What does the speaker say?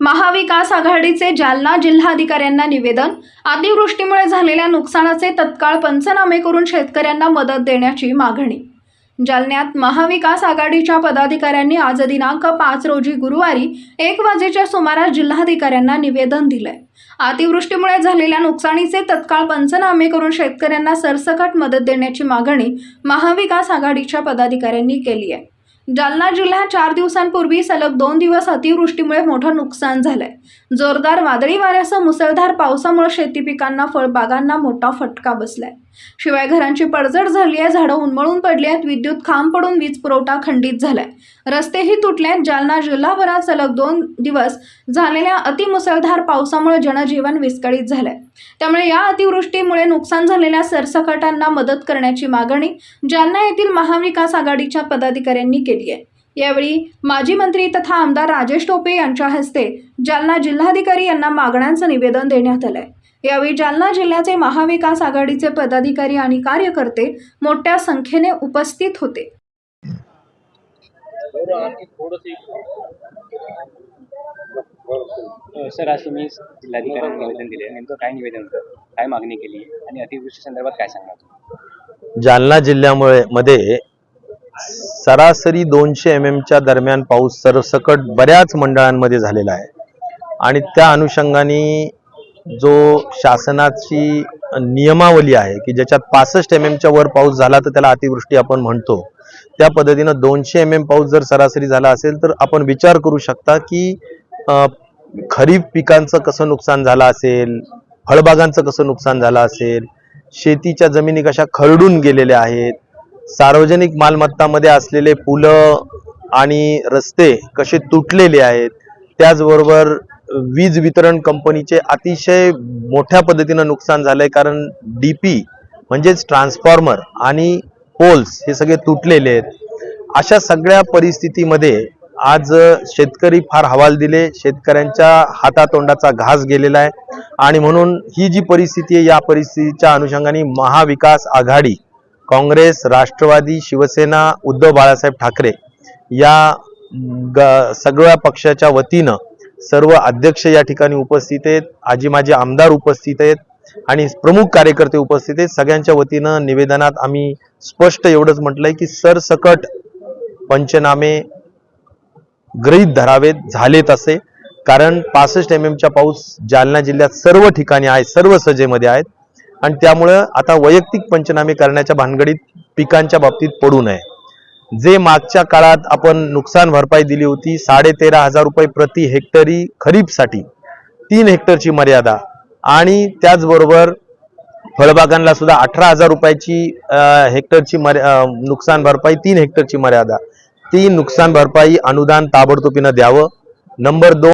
महाविकास आघाडीचे जालना जिल्हाधिकाऱ्यांना निवेदन. अतिवृष्टीमुळे झालेल्या नुकसानाचे तत्काळ पंचनामे करून शेतकऱ्यांना मदत देण्याची मागणी. जालन्यात महाविकास आघाडीच्या पदाधिकाऱ्यांनी आज दिनांक पाच रोजी गुरुवारी एक वाजेच्या सुमारास जिल्हाधिकाऱ्यांना निवेदन दिलंय. अतिवृष्टीमुळे झालेल्या नुकसानीचे तत्काळ पंचनामे करून शेतकऱ्यांना सरसकट मदत देण्याची मागणी महाविकास आघाडीच्या पदाधिकाऱ्यांनी केली आहे जालना जिल्ह्यात चार दिवसांपूर्वी सलग दोन दिवस अतिवृष्टीमुळे मोठं नुकसान झालंय. जोरदार वादळी वाऱ्यासह मुसळधार पावसामुळे शेती पिकांना फळबागांना मोठा फटका बसलाय. शिवाय घरांची पडझड झाली आहे झाडं उन्मळून पडली आहेत विद्युत खांब पडून वीज पुरवठा खंडित झालाय. रस्तेही तुटले आहेत जालना जिल्हाभरात सलग दोन दिवस झालेल्या अतिमुसळधार पावसामुळे जनजीवन विस्कळीत झालंय. त्यामुळे या अतिवृष्टीमुळे नुकसान झालेल्या सरसकटांना मदत करण्याची मागणी जालना येथील महाविकास आघाडीच्या पदाधिकाऱ्यांनी केली आहे. यावेळी माजी मंत्री तथा आमदार राजेश टोपे यांच्या हस्ते जालना जिल्हाधिकारी यांना मागण्यांचं निवेदन देण्यात आलंय. यावेळी जालना जिल्ह्याचे महाविकास आघाडीचे पदाधिकारी आणि कार्यकर्ते मोठ्या संख्येने उपस्थित होते. सर आज तुम्ही जिल्हाधिकाऱ्यांना निवेदन दिले नेमकं काय निवेदन होतं? काय मागणी केली? आणि अतिवृष्टी संदर्भात काय सांगणार? जालना जिल्ह्यामुळे मध्ये सरासरी दोनशे एम एमच्या दरम्यान पाऊस सरसकट बऱ्याच मंडळांमध्ये झालेला आहे. आणि त्या अनुषंगाने जो शासनाची नियमावली आहे की ज्याच्यात पासष्ट एम एमच्या वर पाऊस झाला तर त्याला अतिवृष्टी आपण म्हणतो. त्या पद्धतीनं दोनशे एम एम पाऊस जर सरासरी झाला असेल तर आपण विचार करू शकता की खरीप पिकांचं कसं नुकसान झालं असेल फळबागांचं कसं नुकसान झालं असेल शेतीच्या जमिनी कशा खरडून गेलेल्या आहेत सार्वजनिक मालमत्तामध्ये असलेले पुलं आणि रस्ते कसे तुटलेले आहेत त्याचबरोबर वीज वितरण कंपनीचे अतिशय मोठ्या पद्धतीनं नुकसान झालंय कारण डीपी म्हणजेच ट्रान्सफॉर्मर आणि पोल्स हे सगळे तुटलेले आहेत. अशा सगळ्या परिस्थितीमध्ये आज शेतकरी फार हवाल दिले शेतकऱ्यांच्या हातातोंडाचा घास गेलेला आहे. आणि म्हणून ही जी परिस्थिती आहे या परिस्थितीच्या अनुषंगाने महाविकास आघाडी काँग्रेस राष्ट्रवादी शिवसेना उद्धव बाळासाहेब ठाकरे या ग- सगळ्या पक्षाच्या वतीनं सर्व अध्यक्ष या ठिकाणी उपस्थित आहेत आजी माजी आमदार उपस्थित आहेत आणि प्रमुख कार्यकर्ते उपस्थित आहेत. सगळ्यांच्या वतीनं निवेदनात आम्ही स्पष्ट एवढंच म्हटलंय की सरसकट पंचनामे गृहीत धरावेत झालेत असे. कारण पासष्ट एम एमच्या पाऊस जालना जिल्ह्यात सर्व ठिकाणी आहे सर्व सजेमध्ये आहेत. आणि त्यामुळं आता वैयक्तिक पंचनामे करण्याच्या भानगडीत पिकांच्या बाबतीत पडू नये. जे मागच्या काळात आपण नुकसान भरपाई दिली होती साडे तेरा हजार रुपये प्रति हेक्टरी खरीपसाठी तीन हेक्टरची मर्यादा. आणि त्याचबरोबर फळबागांना सुद्धा अठरा हजार रुपयाची हेक्टरची मर्या नुकसान भरपाई तीन हेक्टरची मर्यादा. ती नुकसान भरपाई अनुदान ताबडतोबीनं द्यावं. नंबर दोन